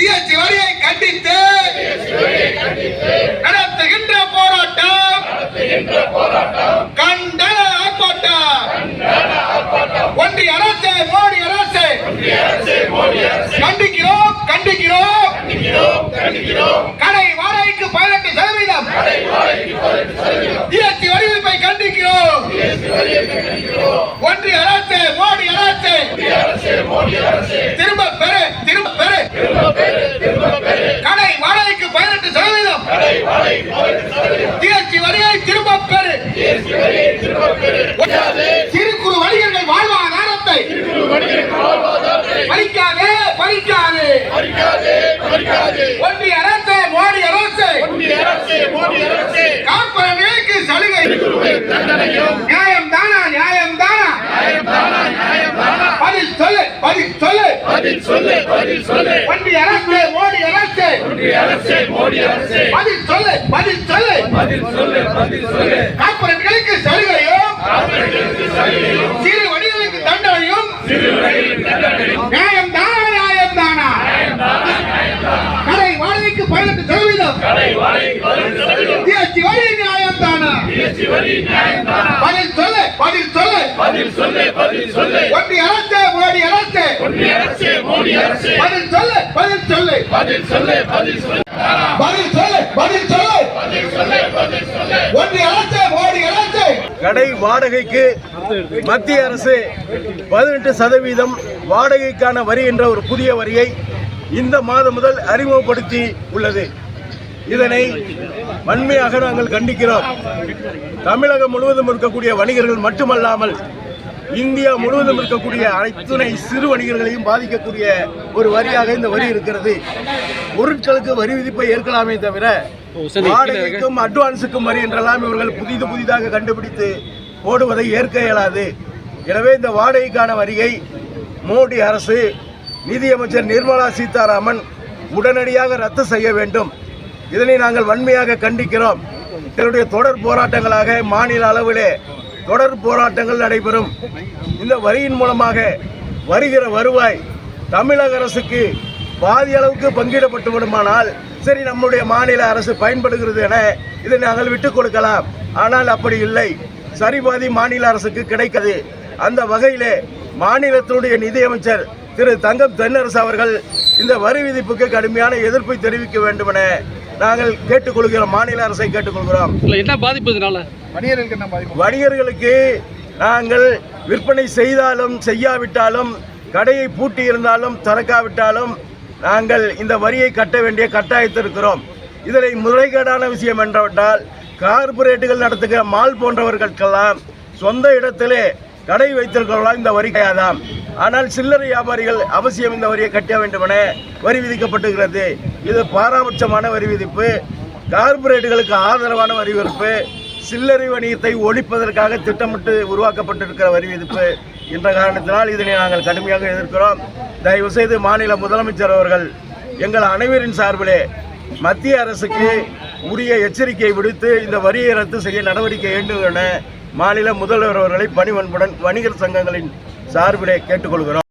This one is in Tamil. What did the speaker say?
ஜிஎஸ்டி வரியை கண்டித்து நடத்துகின்ற போராட்டம். கண்டன ஆர்ப்பாட்டம். ஒன்றிய அரசு மோடி அரசு. கண்டிக்கிறோம் கண்டிக்கிறோம். கடை வாடகைக்கு பதினெட்டு சதவீதம். ஜிஎஸ்டி வரி கண்டிக்கிறோம். ஒன்றிய அரசு மோடி அரசு திரும்ப பெறு திரும்ப பெறு கடை வாடகைக்கு பதினெட்டு சதவீதம் ஜிஎஸ்டி வரியை திரும்ப பெறு சிறு வணிகர்கள் வாழ்வாதாரத்தை பறிக்காதே பறிக்காதே. ஒன்றிய அரசு மோடி அரசு. கார்பரேட்டுகளுக்கு சலுகை. நியாயம் தானா நியாயம் தானா? பதில் சொல்லு பதில் சொல்லு. பதில் சொல்லு பதில் சொல்லு. ஒன்றிய அரசு மோடி அரசு. ஒன்றிய அரசே மோடி அரசே. பதில் சொல்லு பதில் சொல்லு. பதில் சொல்லு பதில் சொல்லு. கார்பரேட்டுகளுக்கு சலுகையும் சிறு வடிகளுக்கு தண்டனையும் நியாயம் தானா நியாயம் தானா? கடை வாடகைக்கு பதினெட்டு சதவீதம். ஜிஎஸ்டி வரி நியாயம் தானா? பதில் சொல்லு பதில் சொல்லு. பதில் சொல்லு பதில் சொல்லு ஒன்றிய அரசு மோடி அரசு. ஒன்றிய அரசு மோடி அரசு பதில் சொல்லு பதில் சொல்லு. பதில் சொல்லு பதில் சொல்லு. பதில் சொல்லு பதில் சொல்லு பதில் சொல்லு பதில் சொல்லு ஒன்றிய அரசு மோடி அரசு கடை வாடகைக்கு மத்திய அரசு பதினெட்டு சதவீதம் வாடகைக்கான வரி என்ற ஒரு புதிய வரியை இந்த மாதம் முதல் அறிமுகப்படுத்தி உள்ளது. இதனை வன்மையாக நாங்கள் கண்டிக்கிறோம். தமிழகம் முழுவதும் இருக்கக்கூடிய வணிகர்கள் மட்டுமல்லாமல் இந்தியா முழுவதும் இருக்கக்கூடிய அனைத்துணை சிறு வணிகர்களையும் பாதிக்கக்கூடிய ஒரு வரியாக இந்த வரி இருக்கிறது. பொருட்களுக்கு வரி விதிப்பை ஏற்கலாமே தவிர வாடகைக்கும் அட்வான்ஸுக்கும் வரி என்றெல்லாம் இவர்கள் புதிது புதிதாக கண்டுபிடித்து போடுவதை ஏற்க இயலாது. எனவே இந்த வாடகைக்கான வரியை மோடி அரசு நிதியமைச்சர் நிர்மலா சீதாராமன் உடனடியாக ரத்து செய்ய வேண்டும். இதனை நாங்கள் வன்மையாக கண்டிக்கிறோம். இதனுடைய தொடர் போராட்டங்களாக மாநில அளவிலே தொடர் போராட்டங்கள் நடைபெறும். இந்த வரியின் மூலமாக வருகிற வருவாய் தமிழக அரசுக்கு பாதி அளவுக்கு பங்கிடப்பட்டு விடுமானால் சரி நம்முடைய மாநில அரசு பயன்படுகிறது என இதை நாங்கள் விட்டுக் கொடுக்கலாம். ஆனால் அப்படி இல்லை. சரிபாதி மாநில அரசுக்கு கிடைக்கிறது அந்த வகையிலே மாநிலத்தினுடைய நிதியமைச்சர் திரு தங்கம் தென்னரசு அவர்கள் இந்த வரி விதிப்புக்கு கடுமையான எதிர்ப்பை தெரிவிக்க வேண்டும் என நாங்கள் கேட்டுக்கொள்கிறோம் மாநில அரசை கேட்டுக்கொள்கிறோம். இல்ல என்ன பாதிப்பு இதனால? வணிகர்களுக்கு நாங்கள் விற்பனை செய்தாலும் செய்யாவிட்டாலும் கடையை பூட்டி இருந்தாலும் திறக்காவிட்டாலும் நாங்கள் இந்த வரியை கட்ட வேண்டிய கட்டாயத்திருக்கிறோம். இதனை முறைகேடான விஷயம் என்றவிட்டால் கார்ப்பரேட்டுகள் நடத்துகிற மால் போன்றவர்களுக்கெல்லாம் சொந்த இடத்திலே கடை வைத்திருக்கிறவர்களால் இந்த வரி கிடையாதாம். ஆனால் சில்லறை வியாபாரிகள் அவசியம் இந்த வரியை கட்ட வேண்டும் என வரி விதிக்கப்பட்டுகிறது. இது பாராபட்சமான வரி விதிப்பு. கார்ப்பரேட்டுகளுக்கு ஆதரவான வரி விதிப்பு சில்லறை வணிகத்தை ஒழிப்பதற்காக திட்டமிட்டு உருவாக்கப்பட்டிருக்கிற வரி விதிப்பு. என்ற காரணத்தினால் இதனை நாங்கள் கடுமையாக எதிர்க்கிறோம். தயவு செய்து மாநில முதலமைச்சர் அவர்கள் எங்கள் அனைவரின் சார்பிலே மத்திய அரசுக்கு உரிய எச்சரிக்கை விடுத்து இந்த வரியை ரத்து செய்ய நடவடிக்கை வேண்டும் என மாநில முதல்வர் அவர்களை பணிவன்புடன் வணிகர் சங்கங்களின் சார்பிலே கேட்டுக்கொள்கிறோம்.